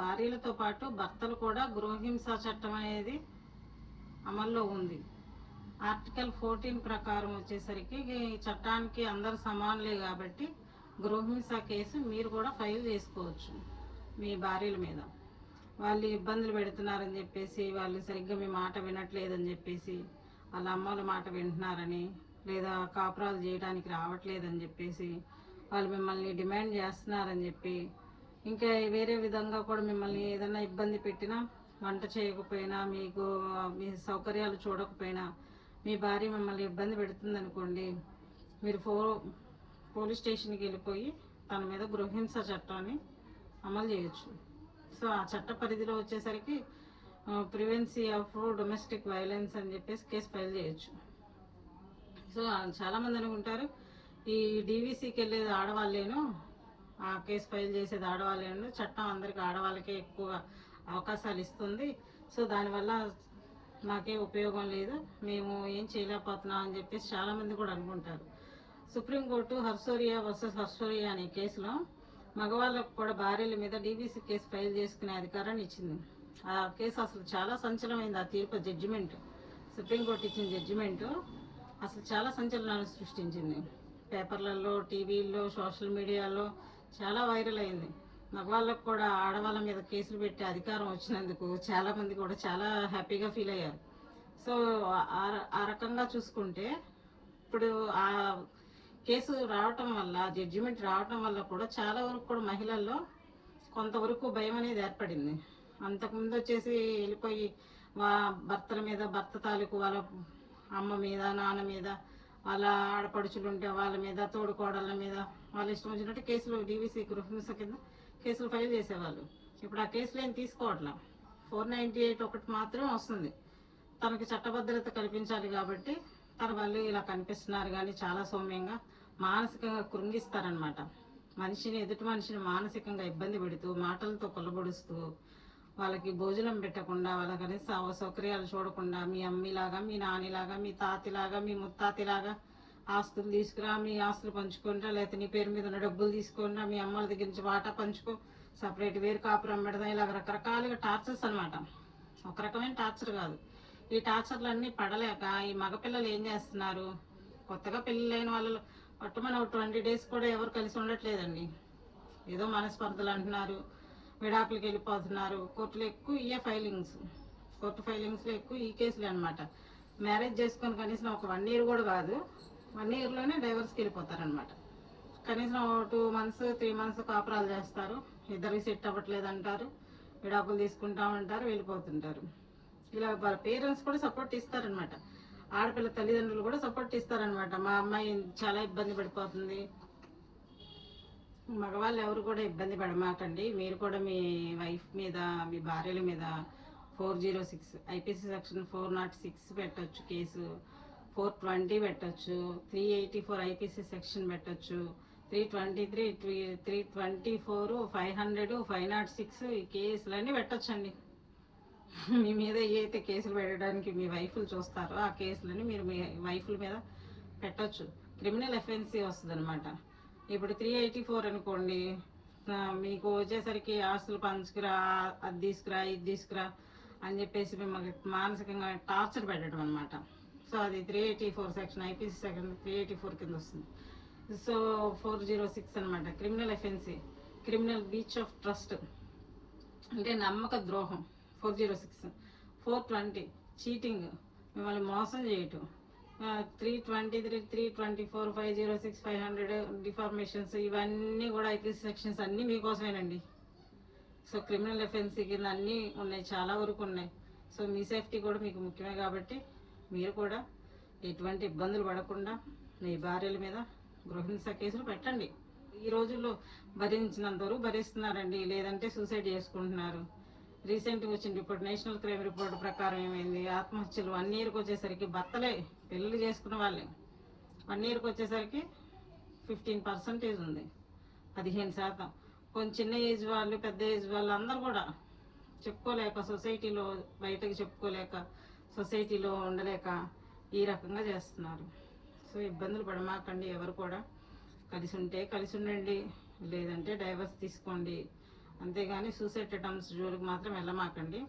భార్యలతో పాటు భర్తలు కూడా గృహహింస చట్టం అనేది అమల్లో ఉంది. ఆర్టికల్ ఫోర్టీన్ ప్రకారం వచ్చేసరికి ఈ చట్టానికి అందరు సమానులే కాబట్టి గృహహింస కేసు మీరు కూడా ఫైల్ చేసుకోవచ్చు మీ భార్యల మీద. వాళ్ళు ఇబ్బందులు పెడుతున్నారని చెప్పేసి వాళ్ళు సరిగ్గా మీ మాట వినట్లేదని చెప్పేసి వాళ్ళ అమ్మల మాట వింటున్నారని లేదా కాపురాలు చేయడానికి రావట్లేదని చెప్పేసి వాళ్ళు మిమ్మల్ని డిమాండ్ చేస్తున్నారని చెప్పి ఇంకా వేరే విధంగా కూడా మిమ్మల్ని ఏదైనా ఇబ్బంది పెట్టినా వంట చేయకపోయినా మీకు మీ సౌకర్యాలు చూడకపోయినా మీ భార్య మిమ్మల్ని ఇబ్బంది పెడుతుంది అనుకోండి మీరు ఫో పోలీస్ స్టేషన్కి వెళ్ళిపోయి తన మీద గృహహింస చట్టాన్ని అమలు చేయొచ్చు. సో ఆ చట్ట పరిధిలో వచ్చేసరికి ప్రివెన్సీ ఆఫ్ డొమెస్టిక్ వైలెన్స్ అని చెప్పేసి కేసు ఫైల్ చేయొచ్చు. సో చాలామంది అనుకుంటారు ఈ డీవీసీకి వెళ్ళేది ఆడవాళ్ళేను కేసు ఫైల్ చేసేది ఆడవాళ్ళే చట్టం అందరికి ఆడవాళ్ళకే ఎక్కువ అవకాశాలు ఇస్తుంది. సో దానివల్ల మాకే ఉపయోగం లేదు. మేము ఏం చేయలేకపోతున్నాం అని చెప్పేసి చాలామంది కూడా అనుకుంటారు. సుప్రీంకోర్టు హర్సోరియా వర్సెస్ హర్సోరియా అనే కేసులో మగవాళ్ళకు కూడా భార్యల మీద డీబీసీ కేసు ఫైల్ చేసుకునే అధికారాన్ని ఇచ్చింది. ఆ కేసు అసలు చాలా సంచలనమైంది. ఆ తీర్పు జడ్జిమెంట్ సుప్రీంకోర్టు ఇచ్చిన జడ్జిమెంట్ అసలు చాలా సంచలనాన్ని సృష్టించింది. పేపర్లలో టీవీల్లో సోషల్ మీడియాలో చాలా వైరల్ అయింది. మగవాళ్ళకు కూడా ఆడవాళ్ళ మీద కేసులు పెట్టి అధికారం వచ్చినందుకు చాలామంది కూడా చాలా హ్యాపీగా ఫీల్ అయ్యారు. సో ఆ- ఆ రకంగా చూసుకుంటే ఇప్పుడు ఆ కేసు రావటం వల్ల జడ్జిమెంట్ రావటం వల్ల కూడా చాలా వరకు కూడా మహిళల్లో కొంతవరకు భయం అనేది ఏర్పడింది. అంతకుముందు వచ్చేసి వెళ్ళిపోయి వా భర్తల మీద భర్త తాలూకు వాళ్ళ అమ్మ మీద నాన్న మీద వాళ్ళ ఆడపడుచులు ఉంటే వాళ్ళ మీద తోడుకోడళ్ళ మీద వాళ్ళ ఇష్టం వచ్చినట్టు కేసులు డీవీసీ గృహహింస కింద కేసులు ఫైల్ చేసేవాళ్ళు. ఇప్పుడు ఆ కేసులు ఏం తీసుకోవట్లా? ఫోర్ నైంటీ ఎయిట్ ఒకటి మాత్రమే వస్తుంది. తనకి చట్టభద్రత కల్పించాలి కాబట్టి తన వాళ్ళు ఇలా కనిపిస్తున్నారు కానీ చాలా సౌమ్యంగా మానసికంగా కృంగిస్తారనమాట మనిషిని ఎదుటి మనిషిని మానసికంగా ఇబ్బంది పెడుతూ మాటలతో కొల్లబొడుస్తూ వాళ్ళకి భోజనం పెట్టకుండా వాళ్ళ కనీస సౌకర్యాలు చూడకుండా మీ అమ్మిలాగా మీ నానిలాగా మీ తాతిలాగా మీ ముత్తాతిలాగా ఆస్తులు తీసుకురా మీ ఆస్తులు పంచుకుంటా లేకపోతే నీ పేరు మీద ఉన్న డబ్బులు తీసుకుంటా మీ అమ్మల దగ్గర నుంచి వాటా పంచుకో సపరేట్ వేరు కాపురం పెడదాం ఇలా రకరకాలుగా టార్చర్స్ అన్నమాట. ఒక రకమైన టార్చర్ కాదు. ఈ టార్చర్లన్నీ పడలేక ఈ మగపిల్లలు ఏం చేస్తున్నారు? కొత్తగా పెళ్ళైన వాళ్ళు పట్టుమని ఒక ట్వంటీ డేస్ కూడా ఎవరు కలిసి ఉండట్లేదండి. ఏదో మనస్పర్ధలు అంటున్నారు. విడాకులకి వెళ్ళిపోతున్నారు. కోర్టులో ఎక్కువ ఇయే ఫైలింగ్స్ కోర్టు ఫైలింగ్స్లో ఎక్కువ ఈ కేసులు అనమాట మ్యారేజ్ చేసుకొని కనీసం ఒక వన్ ఇయర్ కూడా కాదు వన్ ఇయర్లోనే డైవర్స్కి వెళ్ళిపోతారనమాట కనీసం టూ మంత్స్ త్రీ మంత్స్ కాపురాలు చేస్తారు. ఇద్దరికి సెట్ అవ్వట్లేదు అంటారు. విడాకులు తీసుకుంటా ఉంటారు వెళ్ళిపోతుంటారు. ఇలా వాళ్ళ పేరెంట్స్ కూడా సపోర్ట్ ఇస్తారనమాట ఆడపిల్ల తల్లిదండ్రులు కూడా సపోర్ట్ ఇస్తారనమాట మా అమ్మాయి చాలా ఇబ్బంది పడిపోతుంది. మగవాళ్ళు ఎవరు కూడా ఇబ్బంది పడమాకండి. మీరు కూడా మీ వైఫ్ మీద మీ భార్యల మీద four zero six IPC section four not six పెట్టొచ్చు కేసు. ఫోర్ ట్వంటీ పెట్టొచ్చు. Three eighty four IPC section పెట్టొచ్చు. Three twenty three three twenty four five hundred five not six ఈ కేసులన్నీ పెట్టొచ్చండి. మీ మీద ఏ కేసులు పెట్టడానికి మీ వైఫ్లు చూస్తారో ఆ కేసులని మీరు మీ వైఫ్ల మీద పెట్టచ్చు. క్రిమినల్ ఎఫెన్సీ వస్తుంది అనమాట ఇప్పుడు త్రీ ఎయిటీ ఫోర్ అనుకోండి మీకు వచ్చేసరికి ఆస్తులు పంచుకురా అది తీసుకురా ఇది తీసుకురా అని చెప్పేసి మిమ్మల్ని మానసికంగా టార్చర్ పెట్టడం అనమాట సో అది three eighty four section IPC section three eighty four కింద వస్తుంది. సో ఫోర్ జీరో సిక్స్ అనమాట criminal offence criminal breach of trust అంటే నమ్మక ద్రోహం. Four zero six four twenty cheating మిమ్మల్ని మోసం చేయటం. Three twenty three three twenty four five zero six five hundred defamations ఇవన్నీ కూడా ఐపీఎస్ సెక్షన్స్ అన్నీ మీకోసమేనండి. సో క్రిమినల్ ఎఫెన్సీ కింద అన్నీ ఉన్నాయి చాలా వరకు ఉన్నాయి. సో మీ సేఫ్టీ కూడా మీకు ముఖ్యమే కాబట్టి మీరు కూడా ఎటువంటి ఇబ్బందులు పడకుండా మీ భార్యల మీద గృహింస కేసులు పెట్టండి. ఈ రోజుల్లో భరించినంత వరకు భరిస్తున్నారండి లేదంటే సూసైడ్ చేసుకుంటున్నారు. రీసెంట్గా వచ్చిన రిపోర్ట్ నేషనల్ క్రైమ్ రిపోర్ట్ ప్రకారం ఏమైంది? ఆత్మహత్యలు వన్ ఇయర్కి వచ్చేసరికి భర్తలే పెళ్ళి చేసుకున్న వాళ్ళే. వన్ ఇయర్కి వచ్చేసరికి ఫిఫ్టీన్ పర్సెంటేజ్ ఉంది పదిహేను శాతం. కొంచెం చిన్న ఏజ్ వాళ్ళు పెద్ద ఏజ్ వాళ్ళు అందరూ కూడా చెప్పుకోలేక సొసైటీలో బయటకు చెప్పుకోలేక సొసైటీలో ఉండలేక ఈ రకంగా చేస్తున్నారు. సో ఇబ్బందులు పడమాకండి ఎవరు కూడా. కలిసి ఉంటే కలిసి ఉండండి లేదంటే డైవర్స్ తీసుకోండి. అంతేగాని సూసైడ్ అటెంప్ట్స్ జోలికి మాత్రం వెళ్ళమాకండి.